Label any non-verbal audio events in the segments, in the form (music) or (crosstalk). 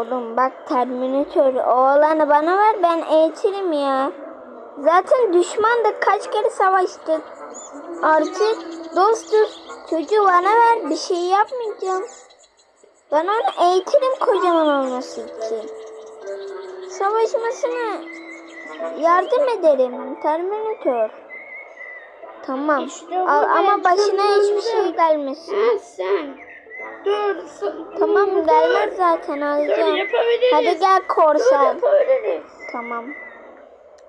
Oğlum bak Terminator oğlanı bana ver ben eğitirim ya. Zaten düşmandık kaç kere savaştık. Artık dostuz. Çocuğu bana ver bir şey yapmayacağım. Ben onu eğitirim kocaman olması için. Savaşmasına yardım ederim Terminator. Tamam. İşte Al, ama başına hiçbir şey gelmesin. Ha sen. Dur. Tamam gelmez zaten alacağım. yapabiliriz. Hadi gel Dur korsan. yapabiliriz. Tamam.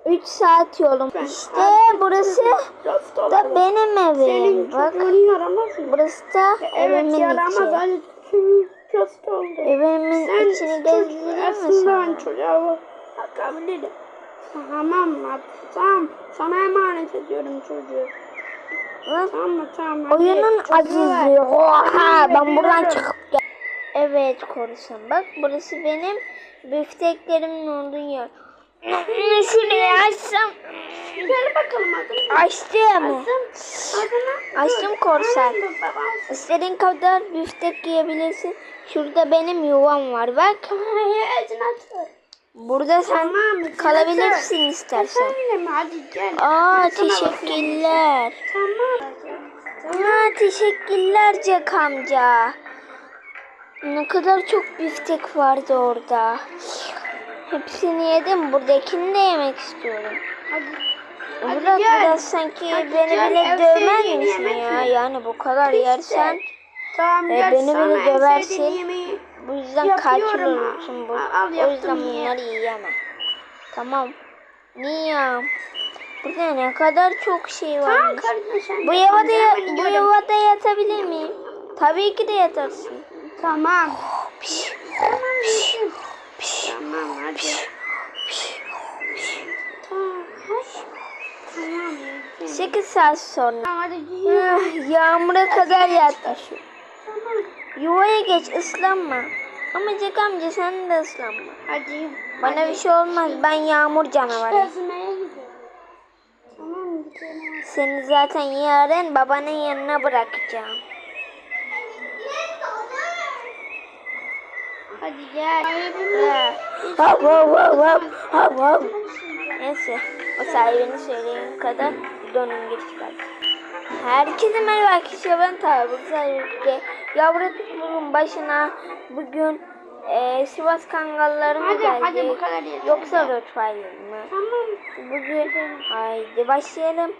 3 saat yolum. İşte burası da benim evim. Senin Bak yaramaz mı? burası da Evet evimin yaramaz. içi. Dost oldu. Evimin Sen içini gezdirir mi aslında çocuğa bakabilirim. Tamam hadi. Tamam. Sana emanet ediyorum çocuğu. Tamam? Tamam. Oyunun azizi. Oha ben buradan çıkıp gel. Evet korsan bak burası benim büfteklerimin olduğu yer. Şurayı açsam. Gel bakalım adını. Açtım. Adını. Açtım korsan. İstediğin kadar büftek yiyebilirsin. Şurada benim yuvam var bak. Hayır (laughs) acını aç. Burada sen Tamam. kalabilirsin istersen. Efendim hadi gel. Aa Ben teşekkürler. Tamam. Aa teşekkürler Jack amca. Ne kadar çok biftek vardı orada. Hepsini yedim. Buradakini de yemek istiyorum. Hadi. Murat biraz sanki Hadi beni gel, bile en dövmez sevdiğin misin yemek ya? mi? Yani bu kadar yersen Tamam E, beni bile döversin. Bu yüzden olursun. Bu. Al, al, o yüzden ye. bunları yiyemem. Tamam. Niye? Burada ne kadar çok şey var. Tamam kardeşim. Bu yuvada, ya- bu yuvada yatabilir miyim? Tabii ki de yatarsın. Tamam. Piş, Tamam. piş, piş, Tamam hadi. piş. Tamam. hadi. Tamam. yedim. 8 saat sonra. Tamam hadi. Ah, Yağmura kadar yatmışım. Tamam. Yuvaya geç ıslanma. Ama Jack amca sen de ıslanma. Hadi. Bana bir şey olmaz. Ben yağmur. Tamam gidelim. Seni zaten yarın babanın yanına bırakacağım. Hadi gel. Ya. Hav hav hav hav hav hav. Neyse. O sahibini söyleyene kadar donun geri çıkar. Herkese merhaba arkadaşlar ben Tabi Sahibi. Yavru pitbull'un başına bugün e, Sivas Kangalları mı Hadi geldi? hadi bu kadar yeter. Yoksa Rottweiler mı? Tamam. Bugün haydi başlayalım.